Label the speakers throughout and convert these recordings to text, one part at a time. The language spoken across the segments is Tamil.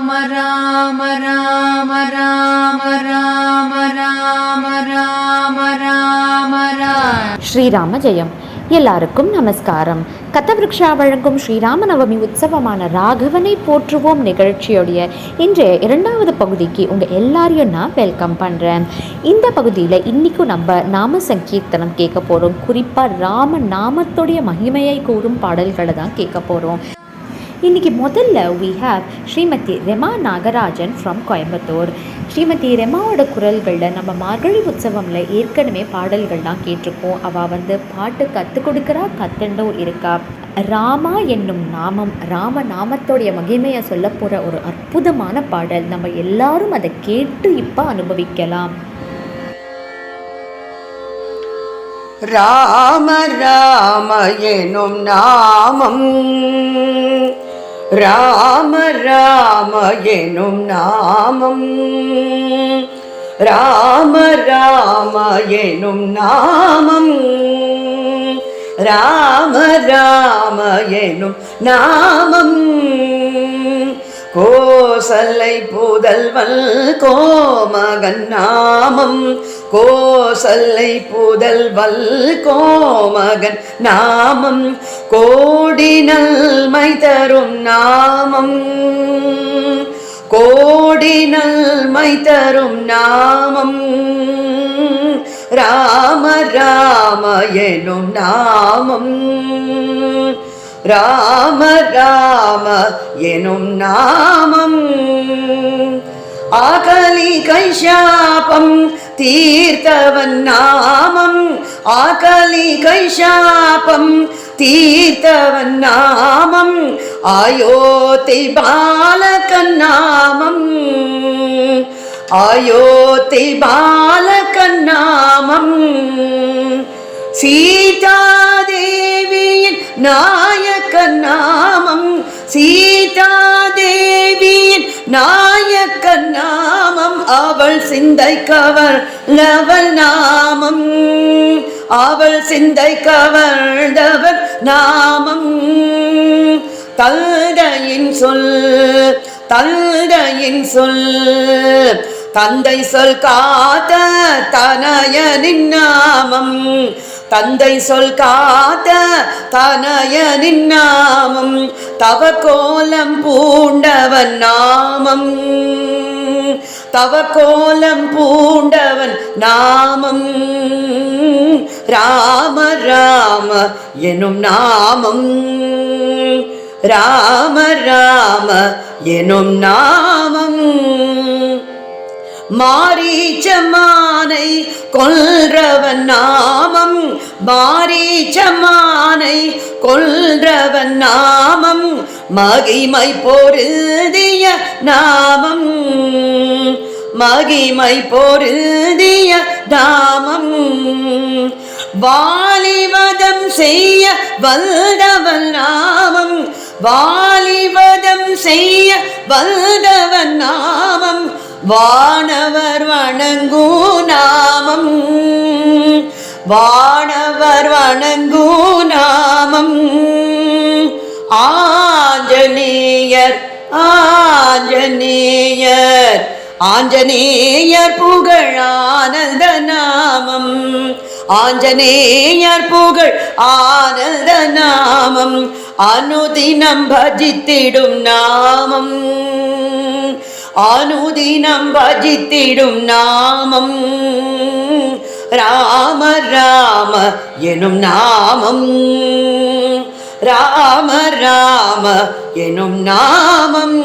Speaker 1: ராம ராம ராம ராம ராம ராம ராம ராம ராம.
Speaker 2: ஸ்ரீராம ஜெயம். எல்லாருக்கும் நமஸ்காரம். கதவிருக்ஷா வழங்கும் ஸ்ரீராம நவமி உற்சவமான ராகவனை போற்றுவோம் நிகழ்ச்சியுடைய இன்றைய இரண்டாவது பகுதிக்கு உங்கள் எல்லாரையும் நான் வெல்கம் பண்ணுறேன் இந்த பகுதியில் இன்றைக்கும் நம்ம நாம சங்கீர்த்தனம் கேட்க போகிறோம் குறிப்பாக ராம நாமத்துடைய மகிமையை கூறும் பாடல்களை தான் கேட்க போகிறோம் இன்றைக்கி முதல்ல we have Shrimati Rema Nagarajan from Coimbatore. Shrimati ரெமாவோட குரல்களில் நம்ம மார்கழி உற்சவமில் ஏற்கனவே பாடல்கள்லாம் கேட்டிருக்கோம் அவள் வந்து பாட்டு கற்றுக் கொடுக்குறா கத்துண்டும் இருக்கா. ராமா என்னும் நாமம் ராம நாமத்தோடைய மகிமையை சொல்ல போகிற ஒரு அற்புதமான பாடல். நம்ம எல்லாரும் அதை கேட்டு இப்போ அனுபவிக்கலாம்.
Speaker 3: ராம ராம எனும் நாமம். രാമ രാമ എനും നാമം. രാമ രാമ എനും നാമം. രാമ രാമ എനും നാമം. கோசலை புதல்வல் கோமகன் நாமம். கோசலை புதல்வல் கோமகன் நாமம். கோடி நல்மை தரும் நாமம். கோடி நல்மை தரும் நாமம். ராம ராம எனும் நாமம். ராம ராம எனும் நாமம். ஆகலி கைஷாபம் தீர்த்தவன் நாமம். ஆகலி கைஷாபம் தீர்த்தவன் நாமம். ஆயோத்தை பாலகன் நாமம். ஆயோத்தை பாலகன் நாமம். சீதாதேவியின் நாய நாயக்க நாமம் சீதாதேவியின் நாயக்க நாமம் அவள் சிந்தை கவர் லவல் நாமம். அவள் சிந்தை கவர்ந்தவர் நாமம். தந்தையின் சொல் தந்தையின் சொல். தந்தை சொல் காத்த தனயனின் நாமம். தந்தை சொல் காத்த தனயனின் நின்னாமம் தவ கோலம் பூண்டவன் நாமம். தவ கோலம் பூண்டவன் நாமம். ராம ராம எனும் நாமம். ராம ராம எனும் நாமம். மாரீச்சமானை கொல்றவன் நாமம் மாரீச்சமானை கொல்றவன் நாமம் மகிமை பொருதிய நாமம் மகிமை பொருதிய நாமம். வாலிவதம் செய்ய வல்லவன் நாமம் வாலிவதம் செய்ய வல்லவன் நாமம் வானவர் வணங்கு நாமம். வானவர் வணங்கு நாமம். ஆஞ்சநேயர் ஆஞ்சநேயர் ஆஞ்சநேயர் புகழ் ஆனந்த நாமம். ஆஞ்சநேயர் புகழ் ஆனந்த நாமம். அனுதினம் பஜித்திடும் நாமம். அனுதினம் பஜித்திடும் நாமம் ராம ராம எனும் நாமம் ராம ராம எனும் நாமம்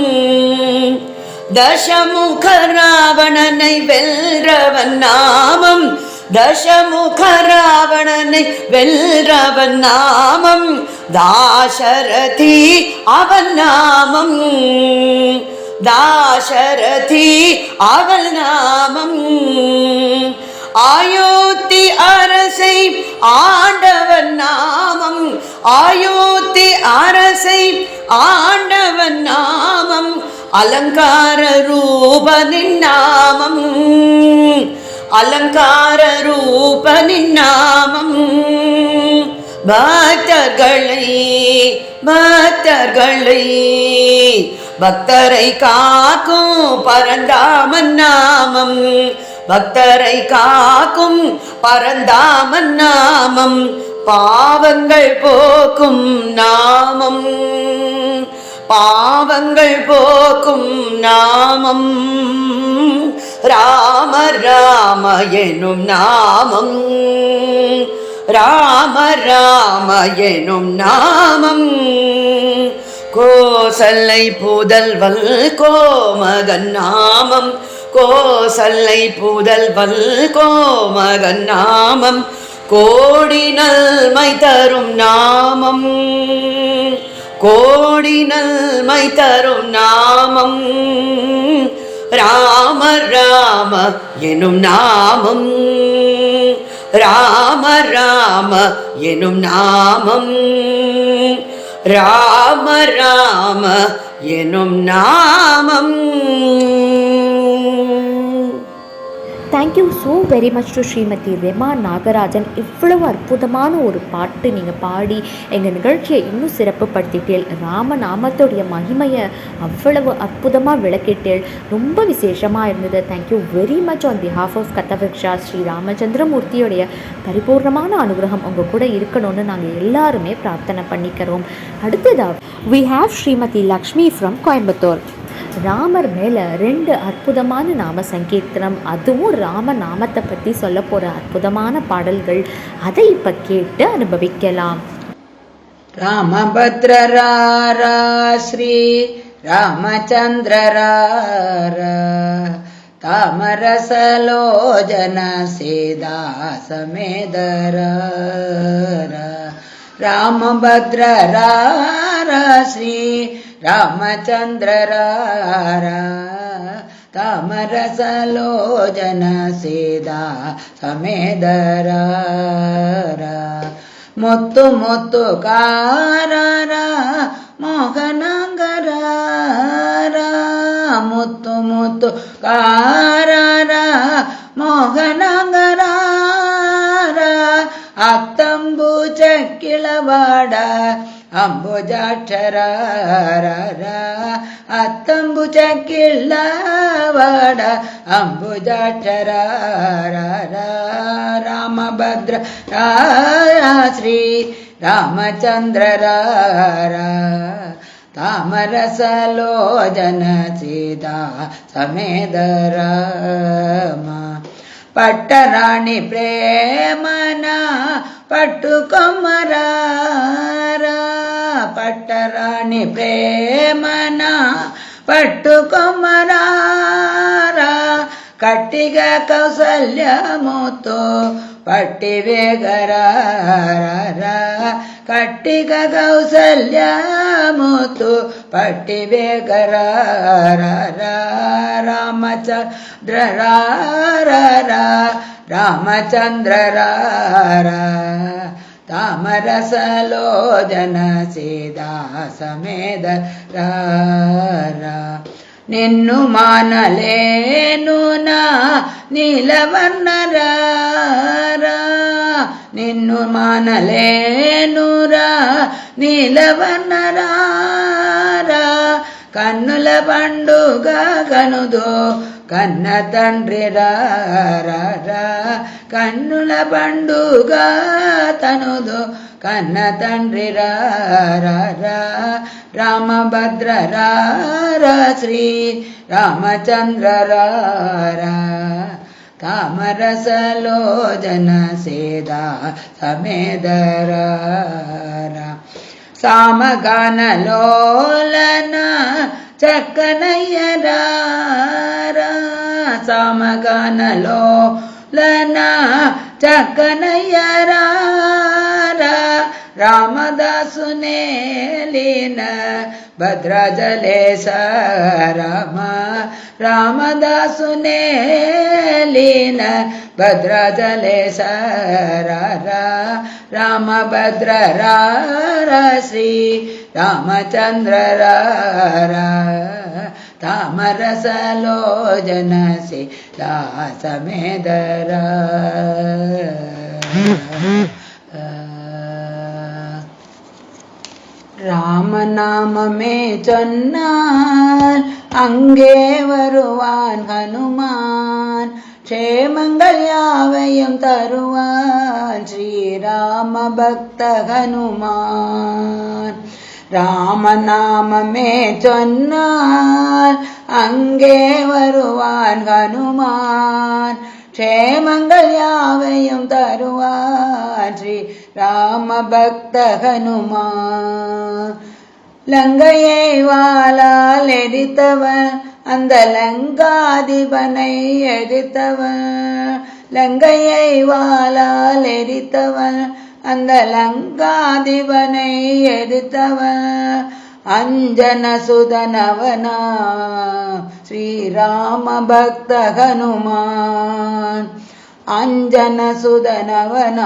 Speaker 3: தசமுக ராவணனை வெல்றவன் நாமம் தசமுக ராவணனை வெல்றவன் நாமம் தாசரதி அவன் நாமம் தாசரதி அவள் நாமம் ஆயோத்தி அரசை ஆண்டவன் நாமம் ஆயோத்தி அரசை ஆண்டவன் நாமம் அலங்கார ரூபனின் நாமம் அலங்கார ரூபனின் நாமம் பக்தர்களை பக்தர்களை பக்தரை காக்கும் பரந்தாமன் நாமம். பக்தரை காக்கும் பரந்தாமன் நாமம். பாவங்கள் போக்கும் நாமம். பாவங்கள் போக்கும் நாமம். ராம ராம எனும் நாமம். ராம ராம எனும் நாமம். கோசல்லை புதல்வல் கோமகன் நாமம். கோசல்லை புதல்வல் கோமகன் நாமம். கோடி நல்மை தரும் நாமம். கோடி நல்மை தரும் நாமம். ராம ராம எனும் நாமம். ராம ராம எனும் நாமம். ராம ராம எனும் நாமம்.
Speaker 2: Thank you so very much to Shrimati Rema Nagarajan. இவ்வளவு அற்புதமான ஒரு பாட்டு நீங்கள் பாடி எங்கள் நிகழ்ச்சியை இன்னும் சிறப்புப்படுத்திட்டேள் ராமநாமத்துடைய மகிமையை அவ்வளவு அற்புதமாக விளக்கிட்டேள் ரொம்ப விசேஷமாக இருந்தது. Thank you very much on behalf of கத்தவிக்ஷா Shri ராமச்சந்திரமூர்த்தியுடைய பரிபூர்ணமான அனுகிரகம் உங்கள் கூட இருக்கணும்னு நாங்கள் எல்லாருமே பிரார்த்தனை பண்ணிக்கிறோம். அடுத்ததாக we have Shrimati Lakshmi from Coimbatore. Ramar மேலே ரெண்டு அற்புதமான நாம சங்கீர்த்தனம் அதுவும் ராம நாமத்தை பற்றி சொல்ல போகிற அற்புதமான பாடல்கள். அதை இப்போ கேட்டு அனுபவிக்கலாம்.
Speaker 4: ராமபத்ரரா ஸ்ரீ ராமச்சந்திரரா தாமரசலோஜன சேதா சமேதர ராமபத்ரரா ஸ்ரீ రామచంద్ర తామరసలోజన సీదా సమేదర ముత్తు ముత్తు కారారా మోహనాంగరారా. ముత్తు ముత్తు కారారా మోహనాంగరారా. అత్తంబు చెక్కిలవాడ అంబుజాక్షర అత్తంబు చకిళ్ళవాడ అంబుజాక్షర రామభద్ర శ్రీ రామచంద్ర తామరసలోజన సీతా సమేదర పట్టరాణి ప్రేమనా పట్టుకొమ్మరా పట్టరాని ప్రేమన పట్టుకొమ్మరారా కట్టిగా కౌసల్యముతో పట్టివేగరారా కట్టిగా కౌసల్యముతో పట్టివేగరారా రామచంద్ర రామచంద్ర రారా താമരസലോചന സീതാസമേത నిన్ను మానలేను నా నీలవర్ణరారా నిన్ను మానలేనురా నీలవర్ణరారా కన్నుల పండుగ కనుదో కన్న తండ్రి రారా కన్నుల పండుగ తనుదు. కన్న తండ్రి రారా రామభద్ర రారా శ్రీ రామచంద్ర రారా తామరసలోజన సేదా సమేదర సామగానలోలన చక్కనయ్యరా సమగనలో లనా చక్కనయ్యరా ರಾಮದಾಸುನೇ ಲೀನ ಭದ್ರಜಲೆ ಸ ರಾಮ ರಾಮದಾಸುನೇ ಲೀನ ಭದ್ರಜಲೆ ಸ ರಾಮ ಭದ್ರ ಶ್ರೀ ರಾಮಚಂದ್ರರ ತಾಮರಸಲೋಜನಸಿ ದಾಸಮೇದರ நாமமே சொன்னார் அங்கே வருவான் ஹனுமான். க்ஷேமங்கள் யாவையும் தருவான் ஸ்ரீராம பக்த ஹனுமான். ராமநாமமே சொன்னால் அங்கே வருவான் ஹனுமான். க்ஷேமங்கள் யாவையும் தருவான் ஸ்ரீ ராம பக்த ஹனுமான். லங்கையை வாளால் எரித்தவன். அந்த லங்காதிபனை எரித்தவன். லங்கையை வாளால் எரித்தவன். அந்த லங்காதிபனை எரித்தவன். அஞ்சன சுதனவனா ஸ்ரீராம பக்த ஹனுமான் அஞ்சன சுதனவனாம்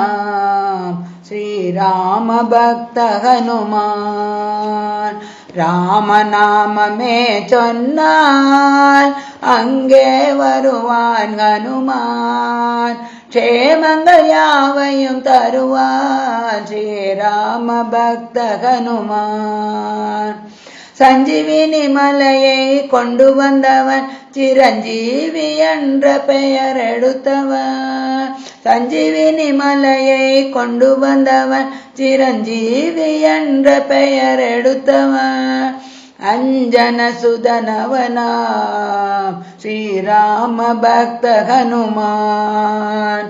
Speaker 4: ஸ்ரீராமபக்தகனுமான் ராமநாமமே சொன்னால் அங்கே வருவான் ஹனுமான். க்ஷேமங்கள் யாவையும் தருவான் ஸ்ரீராமபக்தகனுமான் சஞ்சீவினி மலையை கொண்டு வந்தவன் சிரஞ்சீவி என்ற பெயர் எடுத்தவன். சஞ்சீவினி மலையை கொண்டு வந்தவன் சிரஞ்சீவி என்ற பெயர் எடுத்தவன். அஞ்சன சுதனவனாம் ஸ்ரீராம பக்த ஹனுமான்.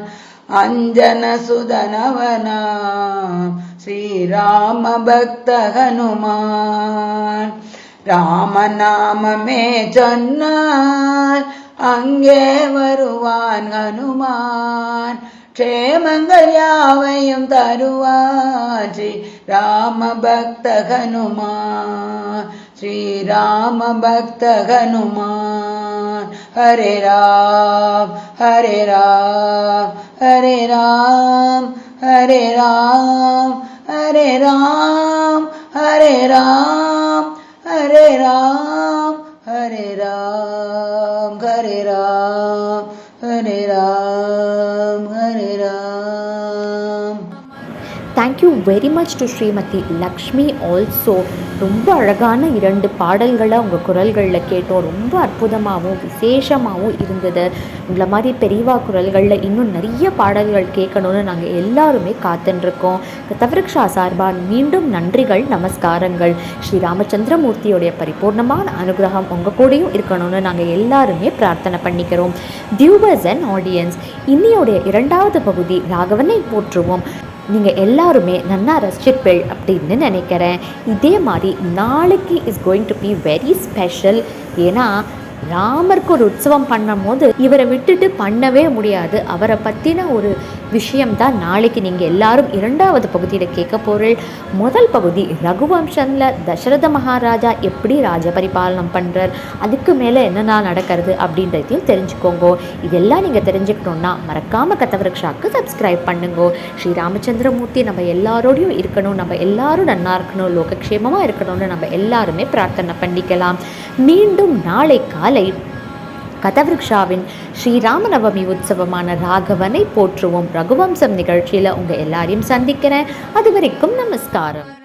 Speaker 4: அஞ்சன சுதனவனாம் ஸ்ரீராம பக்த ஹனுமான். ராமநாமமே சொன்னால் அங்கே வருவான் ஹனுமான். க்ஷேமங்கள் யாவையும் தருவான் ஸ்ரீ ராம பக்த ஹனுமான். ஸ்ரீராம பக்த ஹனுமான். ஹரே ராம் ஹரே ராம் ஹரே ராம் ஹரே ராம் ஹரே ராம் ஹரே ராம் ஹரே ராம் ஹரே ராம் ஹரே ராம் ஹரே Ram Hare Ram
Speaker 2: thank you very much to Shrimati Lakshmi also ரொம்ப அழகான இரண்டு பாடல்களை உங்கள் குரல்களில் கேட்டோம். ரொம்ப அற்புதமாகவும் விசேஷமாகவும் இருந்தது. உங்களை மாதிரி பெரியவா குரல்களில் இன்னும் நிறைய பாடல்கள் கேட்கணும்னு நாங்கள் எல்லாருமே காத்துட்ருக்கோம் கதவிருக்ஷா சார்பாக மீண்டும் நன்றிகள் நமஸ்காரங்கள். ஸ்ரீ ராமச்சந்திரமூர்த்தியோடைய பரிபூர்ணமான அனுகிரகம் உங்கள் கூடயும் இருக்கணும்னு நாங்கள் எல்லாருமே பிரார்த்தனை பண்ணிக்கிறோம். வியூவர்ஸ் அண்ட் ஆடியன்ஸ் இன்னியோடைய இரண்டாவது பகுதி ராகவனை போற்றுவோம். நீங்கள் எல்லாருமே நன்னா ரசிச்சிருப்பீள் அப்படின்னு நினைக்கிறேன். இதே மாதிரி நாளைக்கு is going to be very special ஏன்னா ராமருக்கு ஒரு உற்சவம் பண்ணும் போது இவரை விட்டுட்டு பண்ணவே முடியாது. அவரை பற்றின ஒரு விஷயம்தான் நாளைக்கு நீங்கள் எல்லாரும் இரண்டாவது பகுதியில் கேட்க போகிறீள் முதல் பகுதி ரகுவம்சனில் தசரத மகாராஜா எப்படி ராஜபரிபாலனம் பண்ணுறார் அதுக்கு மேலே என்னென்ன நடக்கிறது அப்படின்றதையும் தெரிஞ்சுக்கோங்க. இதெல்லாம் நீங்கள் தெரிஞ்சுக்கணுன்னா மறக்காமல் கத்தவருக்ஷாக்கு சப்ஸ்கிரைப் பண்ணுங்க. ஸ்ரீ ராமச்சந்திரமூர்த்தி நம்ம எல்லாரோடையும் இருக்கணும். நம்ம எல்லாரும் நன்னா இருக்கணும். லோகக்ஷேமமாக இருக்கணும்னு நம்ம எல்லாருமே பிரார்த்தனை பண்ணிக்கலாம். மீண்டும் நாளை காலை கதவிருக்ஷாவின் ஸ்ரீராமநவமி உற்சவமான ராகவனை போற்றுவோம். ரகுவம்சம் நிகழ்ச்சியில் உங்கள் எல்லாரையும் சந்திக்கிறேன். அது வரைக்கும் நமஸ்காரம்.